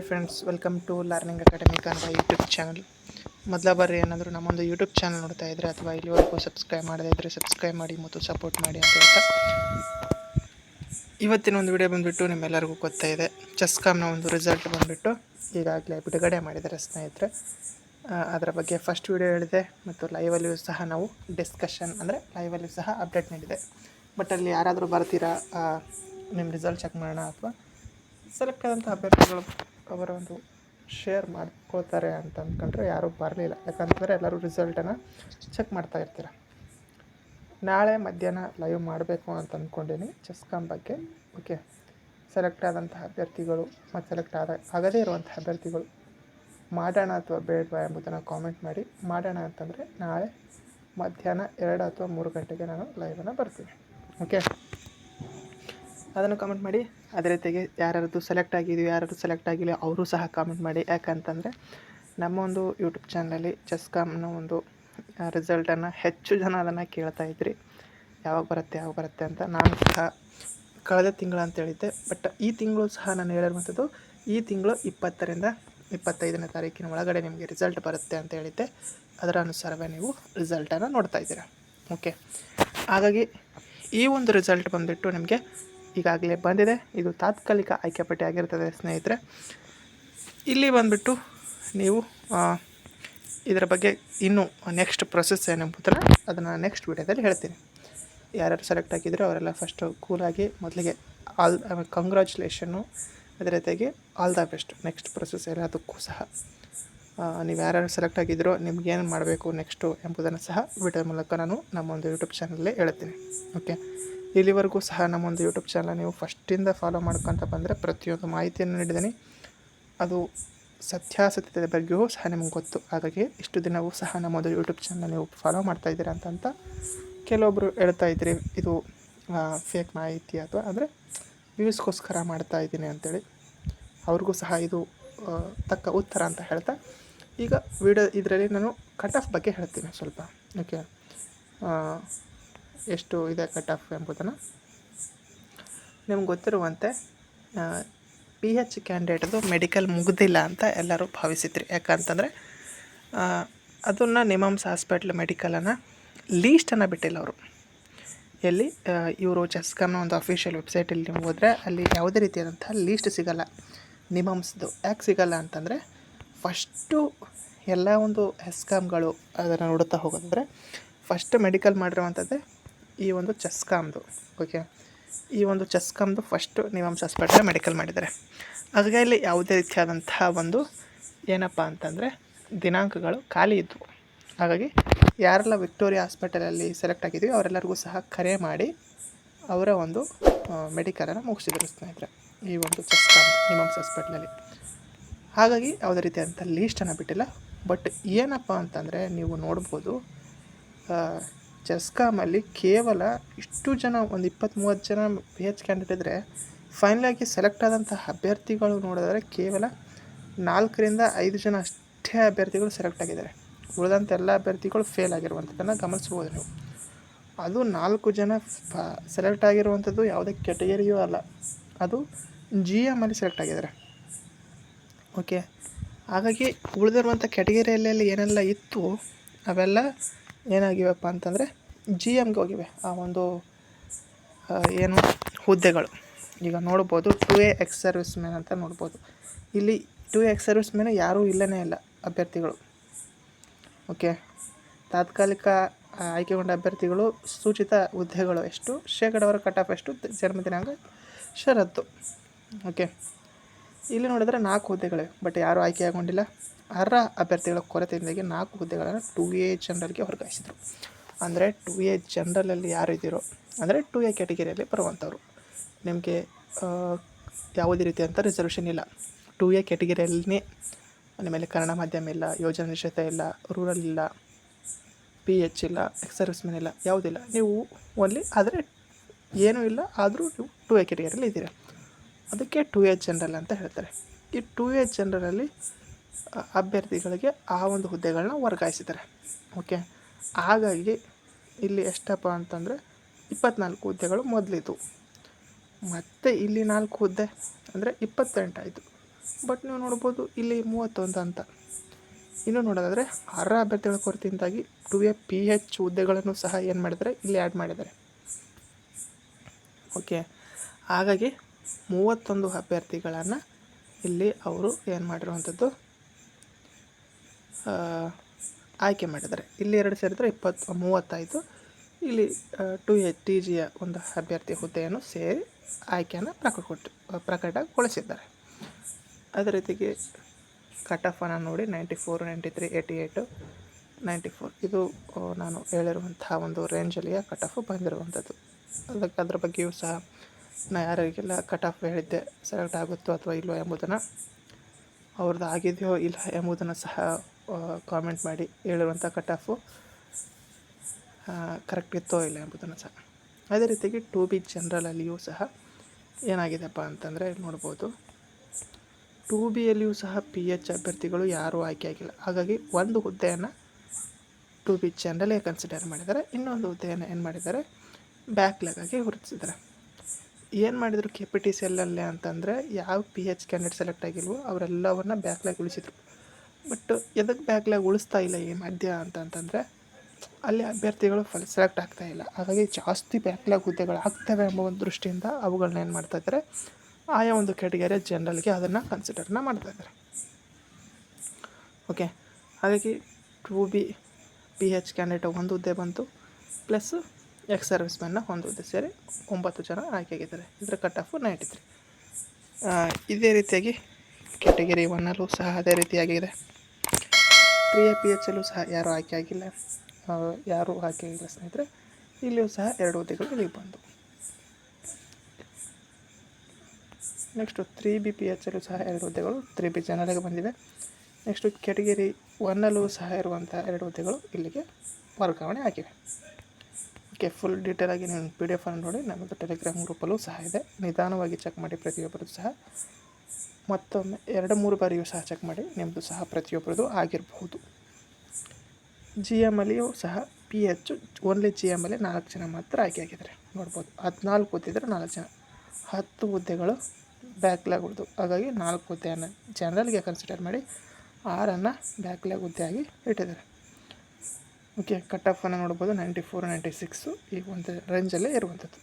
Hi friends welcome to learning academy Kannada YouTube channel ಮೊದಲ ಬಾರಿ ಏನಾದರೂ ನಮ್ಮೊಂದು ಯೂಟ್ಯೂಬ್ ಚಾನಲ್ ನೋಡ್ತಾ ಇದ್ದರೆ ಅಥವಾ ಇಲ್ಲಿವರೆಗೂ ಸಬ್ಸ್ಕ್ರೈಬ್ ಮಾಡದೇ ಇದ್ದರೆ ಸಬ್ಸ್ಕ್ರೈಬ್ ಮಾಡಿ ಮತ್ತು ಸಪೋರ್ಟ್ ಮಾಡಿ ಅಂತ ಹೇಳ್ತಾ. ಇವತ್ತಿನ ಒಂದು ವಿಡಿಯೋ ಬಂದುಬಿಟ್ಟು ನಿಮ್ಮೆಲ್ಲರಿಗೂ ಗೊತ್ತಾಯಿದೆ ಚೆಸ್ಕಾಮ್ನ ಒಂದು ರಿಸಲ್ಟ್ ಬಂದುಬಿಟ್ಟು ಈಗಾಗಲೇ ಬಿಡುಗಡೆ ಮಾಡಿದ್ದಾರೆ ಸ್ನೇಹಿತರೆ. ಅದರ ಬಗ್ಗೆ ಫಸ್ಟ್ ವಿಡಿಯೋ ಹೇಳಿದೆ ಮತ್ತು ಲೈವಲ್ಲಿಯೂ ಸಹ ನಾವು ಡಿಸ್ಕಷನ್ ಅಂದರೆ ಲೈವಲ್ಲಿಯೂ ಸಹ ಅಪ್ಡೇಟ್ ನೀಡಿದೆ. ಬಟ್ ಅಲ್ಲಿ ಯಾರಾದರೂ ಬರ್ತೀರಾ? ನಿಮ್ಮ ರಿಸಲ್ಟ್ ಚೆಕ್ ಮಾಡೋಣ ಅಥವಾ ಸೆಲೆಕ್ಟ್ ಆದಂಥ ಅಭ್ಯರ್ಥಿಗಳು ಅವರ ಒಂದು ಶೇರ್ ಮಾಡ್ಕೊಳ್ತಾರೆ ಅಂತ ಅಂದ್ಕೊಂಡ್ರೆ ಯಾರೂ ಬರಲಿಲ್ಲ. ಯಾಕಂತಂದರೆ ಎಲ್ಲರೂ ರಿಸಲ್ಟನ್ನು ಚೆಕ್ ಮಾಡ್ತಾ ಇರ್ತೀರ? ನಾಳೆ ಮಧ್ಯಾಹ್ನ ಲೈವ್ ಮಾಡಬೇಕು ಅಂತ ಅಂದ್ಕೊಂಡೀನಿ ಚೆಸ್ಕಾಮ್ ಬಗ್ಗೆ ಓಕೆ ಸೆಲೆಕ್ಟ್ ಆದಂತಹ ಅಭ್ಯರ್ಥಿಗಳು ಮತ್ತು ಸೆಲೆಕ್ಟ್ ಆದ, ಆಗದೇ ಇರುವಂಥ ಅಭ್ಯರ್ಥಿಗಳು ಮಾಡೋಣ ಅಥವಾ ಬೇಡವಾ ಎಂಬುದನ್ನು ಕಾಮೆಂಟ್ ಮಾಡಿ. ಮಾಡೋಣ ಅಂತಂದರೆ ನಾಳೆ ಮಧ್ಯಾಹ್ನ ಎರಡು ಅಥವಾ ಮೂರು ಗಂಟೆಗೆ ನಾನು ಲೈವನ್ನು ಬರ್ತೀನಿ. ಓಕೆ ಅದನ್ನು ಕಾಮೆಂಟ್ ಮಾಡಿ. ಅದೇ ರೀತಿಯಾಗಿ ಯಾರ್ಯಾರದ್ದು ಸೆಲೆಕ್ಟ್ ಆಗಿದೆಯೋ, ಯಾರ್ಯಾರು ಸೆಲೆಕ್ಟ್ ಆಗಿಲ್ಲ ಅವರು ಸಹ ಕಾಮೆಂಟ್ ಮಾಡಿ. ಯಾಕಂತಂದರೆ ನಮ್ಮ ಒಂದು ಯೂಟ್ಯೂಬ್ ಚಾನಲಲ್ಲಿ ಚೆಸ್ಕಾಮ್ನ ಒಂದು ರಿಸಲ್ಟನ್ನು ಹೆಚ್ಚು ಜನ ಅದನ್ನು ಕೇಳ್ತಾ ಇದ್ರಿ. ಯಾವಾಗ ಬರುತ್ತೆ ಯಾವಾಗ ಬರುತ್ತೆ ಅಂತ ನಾನು ಸಹ ಕಳೆದ ತಿಂಗಳು ಅಂತ ಹೇಳಿದ್ದೆ. ಬಟ್ ಈ ತಿಂಗಳು ಸಹ ನಾನು ಹೇಳಿರುವಂಥದ್ದು ಈ ತಿಂಗಳು ಇಪ್ಪತ್ತರಿಂದ ಇಪ್ಪತ್ತೈದನೇ ತಾರೀಕಿನ ಒಳಗಡೆ ನಿಮಗೆ ರಿಸಲ್ಟ್ ಬರುತ್ತೆ ಅಂತ ಹೇಳಿದ್ದೆ. ಅದರ ಅನುಸಾರವೇ ನೀವು ರಿಸಲ್ಟನ್ನು ನೋಡ್ತಾ ಇದ್ದೀರಾ. ಓಕೆ ಹಾಗಾಗಿ ಈ ಒಂದು ರಿಸಲ್ಟ್ ಬಂದುಬಿಟ್ಟು ನಿಮಗೆ ಈಗಾಗಲೇ ಬಂದಿದೆ. ಇದು ತಾತ್ಕಾಲಿಕ ಆಯ್ಕೆ ಪಟ್ಟಿ ಆಗಿರ್ತದೆ ಸ್ನೇಹಿತರೆ. ಇಲ್ಲಿ ಬಂದುಬಿಟ್ಟು ನೀವು ಇದರ ಬಗ್ಗೆ ಇನ್ನೂ ನೆಕ್ಸ್ಟ್ ಪ್ರೊಸೆಸ್ ಏನೆಂಬುದನ್ನು ಅದನ್ನು ನೆಕ್ಸ್ಟ್ ವಿಡಿಯೋದಲ್ಲಿ ಹೇಳ್ತೀನಿ. ಯಾರ್ಯಾರು ಸೆಲೆಕ್ಟ್ ಆಗಿದ್ರೋ ಅವರೆಲ್ಲ ಫಸ್ಟು ಕೂಲಾಗಿ ಮೊದಲಿಗೆ ಆಲ್ ಕಂಗ್ರ್ಯಾಚುಲೇಷನ್ನು ಅದರ ಜೊತೆಗೆ all the best next process ಎಲ್ಲದಕ್ಕೂ ಸಹ ನೀವು ಯಾರ್ಯಾರು ಸೆಲೆಕ್ಟ್ ಆಗಿದ್ರೋ ನಿಮ್ಗೇನು ಮಾಡಬೇಕು ನೆಕ್ಸ್ಟು ಎಂಬುದನ್ನು ಸಹ ವಿಡಿಯೋ ಮೂಲಕ ನಾನು ನಮ್ಮೊಂದು ಯೂಟ್ಯೂಬ್ ಚಾನಲಲ್ಲೇ ಹೇಳ್ತೀನಿ. ಓಕೆ ಇಲ್ಲಿವರೆಗೂ ಸಹ ನಮ್ಮೊಂದು ಯೂಟ್ಯೂಬ್ ಚಾನಲ್ ನೀವು ಫಸ್ಟಿಂದ ಫಾಲೋ ಮಾಡ್ಕೊತ ಬಂದರೆ ಪ್ರತಿಯೊಂದು ಮಾಹಿತಿಯನ್ನು ನೀಡಿದ್ದೀನಿ. ಅದು ಸತ್ಯಾಸತ್ಯತೆ ಬಗ್ಗೆಯೂ ಸಹ ನಿಮ್ಗೆ ಗೊತ್ತು. ಹಾಗಾಗಿ ಇಷ್ಟು ದಿನವೂ ಸಹ ನಮ್ಮದು ಯೂಟ್ಯೂಬ್ ಚಾನಲ್ ನೀವು ಫಾಲೋ ಮಾಡ್ತಾ ಇದ್ದೀರಾ ಅಂತಂತ ಕೆಲವೊಬ್ಬರು ಹೇಳ್ತಾ ಇದ್ರಿ. ಇದು ಫೇಕ್ ಮಾಹಿತಿ ಅಥವಾ ಅಂದರೆ ವ್ಯೂಸ್ಗೋಸ್ಕರ ಮಾಡ್ತಾ ಇದ್ದೀನಿ ಅಂತೇಳಿ. ಅವ್ರಿಗೂ ಸಹ ಇದು ತಕ್ಕ ಉತ್ತರ ಅಂತ ಹೇಳ್ತಾ. ಈಗ ವಿಡಿಯೋ ಇದರಲ್ಲಿ ನಾನು ಕಟ್ ಆಫ್ ಬಗ್ಗೆ ಹೇಳ್ತೀನಿ ಸ್ವಲ್ಪ. ಓಕೆ ಎಷ್ಟು ಇದೆ ಕಟ್ ಆಫ್ ಎಂಬುದನ್ನು? ನಿಮ್ಗೆ ಗೊತ್ತಿರುವಂತೆ ಪಿ ಎಚ್ ಕ್ಯಾಂಡಿಡೇಟ್ದು ಮೆಡಿಕಲ್ ಮುಗ್ದಿಲ್ಲ ಅಂತ ಎಲ್ಲರೂ ಭಾವಿಸಿದ್ರಿ. ಯಾಕಂತಂದರೆ ಅದನ್ನು ನಿಮಮ್ಸ್ ಹಾಸ್ಪಿಟ್ಲ್ ಮೆಡಿಕಲನ್ನು ಲೀಸ್ಟನ್ನು ಬಿಟ್ಟಿಲ್ಲ ಅವರು. ಎಲ್ಲಿ ಇವರು ಚೆಸ್ಕಾಮ್ನ ಒಂದು ಅಫಿಷಿಯಲ್ ವೆಬ್ಸೈಟಲ್ಲಿ ನೀವು ಹೋದರೆ ಅಲ್ಲಿ ಯಾವುದೇ ರೀತಿಯಾದಂಥ ಲೀಸ್ಟ್ ಸಿಗಲ್ಲ. ನಿಮಮ್ಸ್ದು ಯಾಕೆ ಸಿಗಲ್ಲ ಅಂತಂದರೆ ಫಸ್ಟು ಎಲ್ಲ ಒಂದು ಹೆಸ್ಕಾಮ್ಗಳು ಅದನ್ನು ನೋಡುತ್ತಾ ಹೋಗೋದಂದ್ರೆ ಫಸ್ಟ್ ಮೆಡಿಕಲ್ ಮಾಡಿರುವಂಥದ್ದೇ ಈ ಒಂದು ಚಸ್ಕಾಮ್ದು ಓಕೆ ಈ ಒಂದು ಚಸ್ಕಾಮ್ದು ಫಸ್ಟು ನಿಮಮ್ಸ್ ಆಸ್ಪತ್ರೆ ಮೆಡಿಕಲ್ ಮಾಡಿದ್ದಾರೆ ಹಾಗಾಗಿ ಇಲ್ಲಿ ಯಾವುದೇ ರೀತಿಯಾದಂತಹ ಒಂದು ಏನಪ್ಪ ಅಂತಂದರೆ ದಿನಾಂಕಗಳು ಖಾಲಿ ಇದ್ದವು ಹಾಗಾಗಿ ಯಾರೆಲ್ಲ ವಿಕ್ಟೋರಿಯಾ ಹಾಸ್ಪಿಟಲಲ್ಲಿ ಸೆಲೆಕ್ಟ್ ಆಗಿದ್ದೀವಿ ಅವರೆಲ್ಲರಿಗೂ ಸಹ ಕರೆ ಮಾಡಿ ಅವರ ಒಂದು ಮೆಡಿಕಲನ್ನು ಮುಗಿಸಿದ್ರು ಸ್ನೇಹಿತರೆ, ಈ ಒಂದು ಚಸ್ಕಾಮ್ ನಿಮಮ್ಸ್ ಹಾಸ್ಪಿಟ್ಲಲ್ಲಿ ಹಾಗಾಗಿ ಯಾವುದೇ ರೀತಿಯಾದಂಥ ಲೀಸ್ಟನ್ನು ಬಿಟ್ಟಿಲ್ಲ. ಬಟ್ ಏನಪ್ಪ ಅಂತಂದರೆ ನೀವು ನೋಡ್ಬೋದು ಚೆಸ್ಕಾಮಲ್ಲಿ ಕೇವಲ ಇಷ್ಟು ಜನ, ಒಂದು ಇಪ್ಪತ್ತು ಮೂವತ್ತು ಜನ ಪಿ ಎಚ್ ಕ್ಯಾಂಡಿಡೇಟ್ ಇದ್ದರೆ ಫೈನಲಾಗಿ ಸೆಲೆಕ್ಟ್ ಆದಂಥ ಅಭ್ಯರ್ಥಿಗಳು ನೋಡಿದ್ರೆ ಕೇವಲ ನಾಲ್ಕರಿಂದ ಐದು ಜನ ಅಷ್ಟೇ ಅಭ್ಯರ್ಥಿಗಳು ಸೆಲೆಕ್ಟ್ ಆಗಿದ್ದಾರೆ. ಉಳಿದಂಥ ಎಲ್ಲ ಅಭ್ಯರ್ಥಿಗಳು ಫೇಲ್ ಆಗಿರುವಂಥದ್ದನ್ನು ಗಮನಿಸ್ಬೋದು ನೀವು. ಅದು ನಾಲ್ಕು ಜನ ಸೆಲೆಕ್ಟ್ ಆಗಿರುವಂಥದ್ದು ಯಾವುದೇ ಕೆಟಗರಿಯೂ ಅಲ್ಲ. ಅದು ಜಿ ಎಮ್ಮಲ್ಲಿ ಸೆಲೆಕ್ಟ್ ಆಗಿದ್ದಾರೆ. ಓಕೆ ಹಾಗಾಗಿ ಉಳಿದಿರುವಂಥ ಕ್ಯಾಟಗರಿಯಲ್ಲಿ ಏನೆಲ್ಲ ಇತ್ತು, ಅವೆಲ್ಲ ಏನಾಗಿವಪ್ಪ ಅಂತಂದರೆ ಜಿ ಎಮ್ಗೆ ಹೋಗಿವೆ ಆ ಒಂದು ಏನು ಹುದ್ದೆಗಳು. ಈಗ ನೋಡ್ಬೋದು two A ex serviceman ಅಂತ ನೋಡ್ಬೋದು. ಇಲ್ಲಿ ಟು ಎಕ್ಸ್ ಸರ್ವಿಸ್ ಮ್ಯಾನ್ ಯಾರೂ ಇಲ್ಲನೇ ಇಲ್ಲ, ಅಭ್ಯರ್ಥಿಗಳು. ಓಕೆ ತಾತ್ಕಾಲಿಕ ಆಯ್ಕೆಗೊಂಡ ಅಭ್ಯರ್ಥಿಗಳು ಸೂಚಿತ ಹುದ್ದೆಗಳು ಎಷ್ಟು? ಶೇಕಡವರ ಕಟ್ ಆಫ್ ಎಷ್ಟು? ಜನ್ಮ ದಿನಾಂಕ ಷರತ್ತು. ಓಕೆ ಇಲ್ಲಿ ನೋಡಿದ್ರೆ ನಾಲ್ಕು ಹುದ್ದೆಗಳಿವೆ ಬಟ್ ಯಾರೂ ಆಯ್ಕೆಯಾಗೊಂಡಿಲ್ಲ ಅರ್ಹ ಅಭ್ಯರ್ಥಿಗಳ ಕೊರತೆಯಿಂದಾಗಿ ನಾಲ್ಕು ಹುದ್ದೆಗಳನ್ನು ಟು ಎ ಜನರಲ್ಗೆ ವರ್ಗಾಯಿಸಿದರು. ಅಂದರೆ ಟು ಎ ಜನರಲಲ್ಲಿ ಯಾರು ಇದ್ದೀರೋ ಅಂದರೆ ಟು ಎ ಕ್ಯಾಟಗರಿಯಲ್ಲಿ ಬರುವಂಥವ್ರು. ನಿಮಗೆ ಯಾವುದೇ ಅಂತ ರಿಸರ್ವೇಷನ್ ಇಲ್ಲ. ಟು ಎ ಕ್ಯಾಟಗರಿಯಲ್ಲಿನೇ ಆಮೇಲೆ ಕನ್ನಡ ಮಾಧ್ಯಮ ಇಲ್ಲ, ಯೋಜನಾ ನಿಷೇಧ ಇಲ್ಲ ರೂರಲ್ ಇಲ್ಲ ಪಿ ಎಚ್ ಇಲ್ಲ ಎಕ್ಸ್ ಮೆನ್ ಇಲ್ಲ ಯಾವುದಿಲ್ಲ ನೀವು ಓನ್ಲಿ ಆದರೆ ಏನೂ ಇಲ್ಲ, ಆದರೂ ನೀವು ಟು ಎ ಕ್ಯಾಟಗರಿಯಲ್ಲಿ ಇದ್ದೀರಾ. ಅದಕ್ಕೆ ಟು ಎ ಜನರಲ್ ಅಂತ ಹೇಳ್ತಾರೆ. ಈ ಟು ಎ ಜನರಲಲ್ಲಿ ಅಭ್ಯರ್ಥಿಗಳಿಗೆ ಆ ಒಂದು ಹುದ್ದೆಗಳನ್ನ ವರ್ಗಾಯಿಸಿದ್ದಾರೆ. ಓಕೆ ಹಾಗಾಗಿ ಇಲ್ಲಿ ಎಷ್ಟಪ್ಪ ಅಂತಂದರೆ ಇಪ್ಪತ್ನಾಲ್ಕು ಹುದ್ದೆಗಳು ಮೊದಲಿದ್ವು. ಮತ್ತು ಇಲ್ಲಿ ನಾಲ್ಕು ಹುದ್ದೆ ಅಂದರೆ ಇಪ್ಪತ್ತೆಂಟಾಯಿತು. ಬಟ್ ನೀವು ನೋಡ್ಬೋದು ಇಲ್ಲಿ ಮೂವತ್ತೊಂದು ಅಂತ. ಇನ್ನು ನೋಡೋದಾದರೆ ಅರ್ಹ ಅಭ್ಯರ್ಥಿಗಳ ಕೊರತೆಯಿಂದಾಗಿ ಟು ಎ ಪಿ ಎಚ್ ಹುದ್ದೆಗಳನ್ನು ಸಹ ಏನು ಮಾಡಿದ್ದಾರೆ? ಇಲ್ಲಿ ಆ್ಯಡ್ ಮಾಡಿದ್ದಾರೆ. ಓಕೆ ಹಾಗಾಗಿ ಮೂವತ್ತೊಂದು ಅಭ್ಯರ್ಥಿಗಳನ್ನು ಇಲ್ಲಿ ಅವರು ಏನು ಮಾಡಿರುವಂಥದ್ದು? ಆಯ್ಕೆ ಮಾಡಿದ್ದಾರೆ. ಇಲ್ಲಿ ಎರಡು ಸೇರಿದ್ರೆ ಇಪ್ಪತ್ತು ಮೂವತ್ತಾಯಿತು ಇಲ್ಲಿ ಟು ಎ ಟಿ ಜಿಯ ಒಂದು ಅಭ್ಯರ್ಥಿ ಹುದ್ದೆಯನ್ನು ಸೇರಿ ಆಯ್ಕೆಯನ್ನು ಪ್ರಕಟ ಪ್ರಕಟಗೊಳಿಸಿದ್ದಾರೆ. ಅದೇ ರೀತಿಗೆ ಕಟ್ ಆಫನ್ನು ನೋಡಿ ninety four ninety three eighty eight ninety four ಇದು ನಾನು ಹೇಳಿರುವಂತಹ ಒಂದು ರೇಂಜಲ್ಲಿಯ ಕಟ್ ಆಫ್ ಬಂದಿರುವಂಥದ್ದು. ಅದಕ್ಕೆ ಅದ್ರ ಬಗ್ಗೆಯೂ ಸಹ ನಾ ಯಾರಿಗೆಲ್ಲ ಕಟ್ ಆಫ್ ಹೇಳಿದ್ದೆ ಸೆಲೆಕ್ಟ್ ಆಗುತ್ತೋ ಅಥವಾ ಇಲ್ಲವೋ ಎಂಬುದನ್ನು ಅವ್ರದ್ದು ಆಗಿದೆಯೋ ಇಲ್ಲ ಎಂಬುದನ್ನು ಸಹ ಕಾಮೆಂಟ್ ಮಾಡಿ ಹೇಳಿರುವಂಥ ಕಟ್ ಆಫು ಕರೆಕ್ಟ್ ಇತ್ತೋ ಇಲ್ಲ ಎಂಬುದನ್ನು ಸಹ. ಅದೇ ರೀತಿಯಾಗಿ ಟು ಬಿ ಜನರಲಲ್ಲಿಯೂ ಸಹ ಏನಾಗಿದೆಪ್ಪ ಅಂತಂದರೆ ನೋಡ್ಬೋದು. ಟು ಬಿಯಲ್ಲಿಯೂ ಸಹ ಪಿ ಎಚ್ ಅಭ್ಯರ್ಥಿಗಳು ಯಾರೂ ಆಯ್ಕೆ ಆಗಿಲ್ಲ. ಹಾಗಾಗಿ ಒಂದು ಹುದ್ದೆಯನ್ನು ಟು ಬಿ ಜನರಲೇ ಕನ್ಸಿಡರ್ ಮಾಡಿದ್ದಾರೆ. ಇನ್ನೊಂದು ಹುದ್ದೆಯನ್ನು ಏನು ಮಾಡಿದ್ದಾರೆ? ಬ್ಯಾಕ್ಲಾಗ್ ಆಗಿ ಗುರುತಿಸಿದ್ದಾರೆ ಏನು ಮಾಡಿದರು ಕೆ ಪಿ ಟಿ ಸಿ ಎಲ್ಲಲ್ಲೇ ಅಂತಂದರೆ ಯಾವ ಪಿ ಎಚ್ ಕ್ಯಾಂಡಿಡೇಟ್ ಸೆಲೆಕ್ಟ್ ಆಗಿಲ್ವೋ ಅವರೆಲ್ಲವನ್ನ ಬ್ಯಾಕ್ಲಾಗ್ ಉಳಿಸಿದ್ರು. ಬಟ್ ಎದಕ್ಕೆ ಬ್ಯಾಕ್ಲಾಗ್ ಉಳಿಸ್ತಾ ಇಲ್ಲ ಈ ಮಧ್ಯ ಅಂತಂತಂದರೆ ಅಲ್ಲಿ ಅಭ್ಯರ್ಥಿಗಳು ಫಲ್ ಸೆಲೆಕ್ಟ್ ಆಗ್ತಾ ಇಲ್ಲ. ಹಾಗಾಗಿ ಜಾಸ್ತಿ ಬ್ಯಾಕ್ಲಾಗ್ ಹುದ್ದೆಗಳು ಆಗ್ತವೆ ಎಂಬ ಒಂದು ದೃಷ್ಟಿಯಿಂದ ಅವುಗಳನ್ನ ಏನು ಮಾಡ್ತಾ ಇದ್ದಾರೆ ಆಯಾ ಒಂದು ಕ್ಯಾಟಗರಿಯ ಜನರಲ್ಗೆ ಅದನ್ನು ಕನ್ಸಿಡರ್ನ ಮಾಡ್ತಾ ಇದ್ದಾರೆ ಓಕೆ ಹಾಗಾಗಿ two B P H candidate ಒಂದು ಹುದ್ದೆ ಬಂತು ಪ್ಲಸ್ ಎಕ್ಸ್ ಸರ್ವಿಸ್ ಮ್ಯಾನ್ನ ಒಂದು ಹುದ್ದೆ ಸೇರಿ ಒಂಬತ್ತು ಜನ ಆಯ್ಕೆಯಾಗಿದ್ದಾರೆ ಇದರ ಕಟ್ ಆಫು ನೈಂಟಿ ತ್ರೀ ಇದೇ ರೀತಿಯಾಗಿ ಕ್ಯಾಟಗರಿ ಒನ್ನಲ್ಲೂ ಸಹ ಅದೇ ರೀತಿಯಾಗಿದೆ. ತ್ರೀ ಎ ಪಿ ಎಚ್ ಅಲ್ಲೂ ಸಹ ಯಾರೂ ಆಯ್ಕೆ ಆಗಿಲ್ಲ ಯಾರೂ ಆಯ್ಕೆ ಆಗಿಲ್ಲ ಸ್ನೇಹಿತರೆ, ಇಲ್ಲಿಯೂ ಸಹ ಎರಡು ಹುದ್ದೆಗಳು ಇಲ್ಲಿಗೆ ಬಂದವು. Next three B P H ಅಲ್ಲೂ ಸಹ ಎರಡು ಹುದ್ದೆಗಳು ತ್ರೀ ಬಿ ಜನರಿಗೆ ಬಂದಿವೆ. ನೆಕ್ಸ್ಟು ಕೆಟಗಿರಿ ಒನ್ನಲ್ಲೂ ಸಹ ಇರುವಂಥ ಎರಡು ಹುದ್ದೆಗಳು ಇಲ್ಲಿಗೆ ವರ್ಗಾವಣೆ ಆಗಿವೆ. ಓಕೆ ಫುಲ್ ಡೀಟೇಲಾಗಿ ನೀವು ಪಿ ಡಿ ಅನ್ನು ನೋಡಿ ನಮ್ಮದು ಟೆಲಿಗ್ರಾಮ್ ಗ್ರೂಪಲ್ಲೂ ಸಹ ಇದೆ. ನಿಧಾನವಾಗಿ ಚೆಕ್ ಮಾಡಿ ಪ್ರತಿಯೊಬ್ಬರೂ ಸಹ. ಮತ್ತೊಮ್ಮೆ ಎರಡು ಮೂರು ಬಾರಿಯೂ ಸಹ ಚೆಕ್ ಮಾಡಿ ನಿಮ್ಮದು ಸಹ ಪ್ರತಿಯೊಬ್ಬರದು ಆಗಿರಬಹುದು. ಜಿ ಎಂ ಅಲ್ಲಿಯೂ ಸಹ P H only G M ಅಲ್ಲಿ ನಾಲ್ಕು ಜನ ಮಾತ್ರ ಆಯ್ಕೆ ಆಗಿದ್ದಾರೆ. ನೋಡ್ಬೋದು. ಹದಿನಾಲ್ಕು ಹುದ್ದಿದ್ರೆ ನಾಲ್ಕು ಜನ. ಹತ್ತು ಹುದ್ದೆಗಳು ಬ್ಯಾಕ್ಲಾಗ್ ಉಳಿದು. ಹಾಗಾಗಿ ನಾಲ್ಕು ಹುದ್ದೆಯನ್ನು ಜನರಲ್ಗೆ ಕನ್ಸಿಡರ್ ಮಾಡಿ ಆರನ್ನು ಬ್ಯಾಕ್ಲಾಗ್ ಹುದ್ದೆಯಾಗಿ ಇಟ್ಟಿದ್ದಾರೆ. ಓಕೆ ಕಟ್ ಆಫನ್ನು ನೋಡ್ಬೋದು. ನೈಂಟಿ ಫೋರ್ ನೈಂಟಿ ಸಿಕ್ಸು ಈ ಒಂದು ರೇಂಜಲ್ಲೇ ಇರುವಂಥದ್ದು.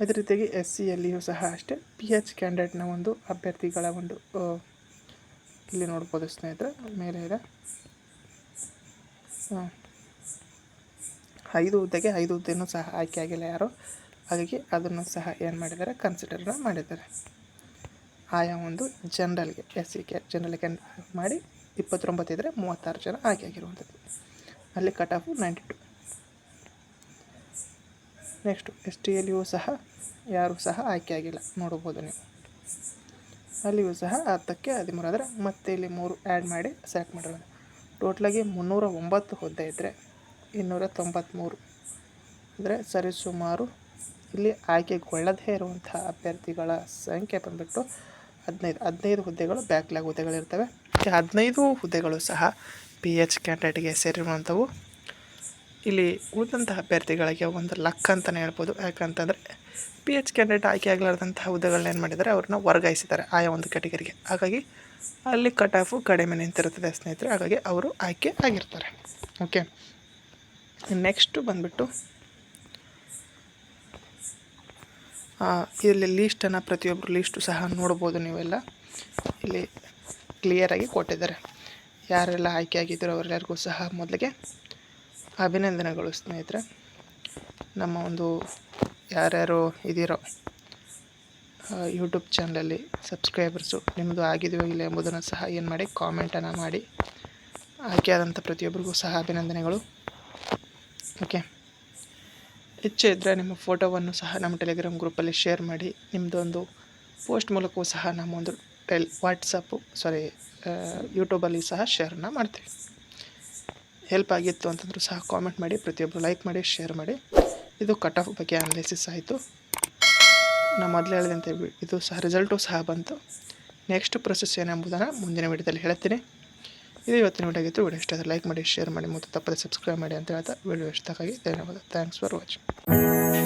ಅದೇ ರೀತಿಯಾಗಿ ಎಸ್ ಸಿಯಲ್ಲಿಯೂ ಸಹ ಅಷ್ಟೇ. ಪಿ ಎಚ್ ಕ್ಯಾಂಡಿಡೇಟ್ನ ಒಂದು ಅಭ್ಯರ್ಥಿಗಳ ಒಂದು ಇಲ್ಲಿ ನೋಡ್ಬೋದು ಸ್ನೇಹಿತರೆ, ಮೇಲೆ ಇದೆ. ಐದು ಹುದ್ದೆಗೆ ಐದು ಹುದ್ದೆನೂ ಸಹ ಆಯ್ಕೆ ಆಗಿಲ್ಲ ಯಾರು. ಹಾಗಾಗಿ ಅದನ್ನು ಸಹ ಏನು ಮಾಡಿದ್ದಾರೆ? ಕನ್ಸಿಡರ್ನ ಮಾಡಿದ್ದಾರೆ. ಆಯಾ ಒಂದು ಜನರಲ್ಗೆ ಎಸ್ ಸಿ ಕೆ ಜನರಲ್ಗೆ ಮಾಡಿ ಇಪ್ಪತ್ತೊಂಬತ್ತು ಇದ್ದರೆ ಮೂವತ್ತಾರು ಜನ ಆಯ್ಕೆ ಆಗಿರುವಂಥದ್ದು. ಅಲ್ಲಿ cut off ninety two next S ಟಿಯಲ್ಲಿಯೂ ಸಹ, ಯಾರೂ ಸಹ ಆಯ್ಕೆ ಆಗಿಲ್ಲ. ನೋಡ್ಬೋದು ನೀವು. ಅಲ್ಲಿಯೂ ಸಹ ಹತ್ತಕ್ಕೆ ಹದಿಮೂರು ಆದರೆ ಮತ್ತೆ ಇಲ್ಲಿ ಮೂರು ಆ್ಯಡ್ ಮಾಡಿ ಸೆಲೆಕ್ಟ್ ಮಾಡಿರೋಣ ಟೋಟ್ಲಾಗಿ ಮುನ್ನೂರ ಒಂಬತ್ತು ಹುದ್ದೆ ಇದ್ದರೆ ಇನ್ನೂರ ತೊಂಬತ್ತ್ಮೂರು ಅಂದರೆ ಸರಿಸುಮಾರು ಇಲ್ಲಿ ಆಯ್ಕೆಗೊಳ್ಳದೇ ಇರುವಂಥ ಅಭ್ಯರ್ಥಿಗಳ ಸಂಖ್ಯೆ ಬಂದುಬಿಟ್ಟು ಹದಿನೈದು ಹದಿನೈದು ಹುದ್ದೆಗಳು ಬ್ಯಾಕ್ಲಾಗ್ ಹುದ್ದೆಗಳಿರ್ತವೆ. ಹದಿನೈದು ಹುದ್ದೆಗಳು ಸಹ ಪಿ ಎಚ್ ಕ್ಯಾಂಡಿಡೇಟ್ಗೆ ಸೇರಿರುವಂಥವು ಇಲ್ಲಿ ಉಳಿದಂತಹ ಅಭ್ಯರ್ಥಿಗಳಿಗೆ ಒಂದು ಲಕ್ ಅಂತಲೇ ಹೇಳ್ಬೋದು. ಯಾಕಂತಂದರೆ ಪಿ ಎಚ್ ಕ್ಯಾಂಡಿಡೇಟ್ ಆಯ್ಕೆ ಆಗಲಾರ್ದಂತಹ ಹುದ್ದೆಗಳನ್ನ ಏನು ಮಾಡಿದ್ದಾರೆ? ಅವ್ರನ್ನ ವರ್ಗಾಯಿಸಿದ್ದಾರೆ ಆಯಾ ಒಂದು ಕ್ಯಾಟಗರಿಗೆ ಹಾಗಾಗಿ ಅಲ್ಲಿ ಕಟ್ ಆಫು ಕಡಿಮೆ ನಿಂತಿರುತ್ತದೆ ಸ್ನೇಹಿತರೆ. ಹಾಗಾಗಿ ಅವರು ಆಯ್ಕೆ ಆಗಿರ್ತಾರೆ. ಓಕೆ ನೆಕ್ಸ್ಟು ಬಂದುಬಿಟ್ಟು ಇಲ್ಲಿ ಲೀಸ್ಟನ್ನು ಪ್ರತಿಯೊಬ್ಬರು ಲೀಸ್ಟು ಸಹ ನೋಡ್ಬೋದು ನೀವೆಲ್ಲ. ಇಲ್ಲಿ ಕ್ಲಿಯರಾಗಿ ಕೊಟ್ಟಿದ್ದಾರೆ. ಯಾರೆಲ್ಲ ಆಯ್ಕೆ ಆಗಿದ್ದರು ಅವರೆಲ್ಲರಿಗೂ ಸಹ ಮೊದಲಿಗೆ ಅಭಿನಂದನೆಗಳು ಸ್ನೇಹಿತರೆ. ನಮ್ಮ ಒಂದು ಯಾರ್ಯಾರು ಇದ್ದೀರೋ ಯೂಟ್ಯೂಬ್ ಚಾನಲಲ್ಲಿ ಸಬ್ಸ್ಕ್ರೈಬರ್ಸು ನಿಮ್ಮದು ಆಗಿದೆಯೋ ಇಲ್ಲ ಎಂಬುದನ್ನು ಸಹ ಏನು ಮಾಡಿ ಕಾಮೆಂಟನ್ನು ಮಾಡಿ. ಆಯ್ಕೆಯಾದಂಥ ಪ್ರತಿಯೊಬ್ಬರಿಗೂ ಸಹ ಅಭಿನಂದನೆಗಳು. ಓಕೆ ಹೆಚ್ಚು ಇದ್ದರೆ ನಿಮ್ಮ ಫೋಟೋವನ್ನು ಸಹ ನಮ್ಮ ಟೆಲಿಗ್ರಾಮ್ ಗ್ರೂಪಲ್ಲಿ ಶೇರ್ ಮಾಡಿ ನಿಮ್ಮದೊಂದು ಪೋಸ್ಟ್ ಮೂಲಕವೂ ಸಹ ನಮ್ಮ ಒಂದು ಟೆಲ್ ವಾಟ್ಸಪ್ಪು ಸಾರಿ ಯೂಟ್ಯೂಬಲ್ಲಿ ಸಹ ಶೇರನ್ನು ಮಾಡ್ತೀವಿ. ಹೆಲ್ಪ್ ಆಗಿತ್ತು ಅಂತಂದರೂ ಸಹ ಕಾಮೆಂಟ್ ಮಾಡಿ ಪ್ರತಿಯೊಬ್ಬರು ಲೈಕ್ ಮಾಡಿ ಶೇರ್ ಮಾಡಿ. ಇದು ಕಟ್ ಆಫ್ ಬಗ್ಗೆ ಅನಾಲಿಸಿಸ್ ಆಯಿತು. ನಾನು ಮೊದಲು ಹೇಳಿದಂತೆ ಇದು ಸಹ ರಿಸಲ್ಟು ಸಹ ಬಂತು. ನೆಕ್ಸ್ಟ್ ಪ್ರೊಸೆಸ್ ಏನೆಂಬುದನ್ನು ಮುಂದಿನ ವೀಡಿಯೋದಲ್ಲಿ ಹೇಳ್ತೀನಿ. ಇದು ಇವತ್ತಿನ ವೀಡಿಯೋ ಆಗಿತ್ತು ವಿಡಿಯೋ ಇಷ್ಟ ಲೈಕ್ ಮಾಡಿ ಶೇರ್ ಮಾಡಿ, ಮತ್ತು ತಪ್ಪದೆ ಸಬ್ಸ್ಕ್ರೈಬ್ ಮಾಡಿ ಅಂತ ಹೇಳ್ತಾ ವೀಡಿಯೋ ಇಷ್ಟಕ್ಕಾಗಿ ಧನ್ಯವಾದ. Thanks for watching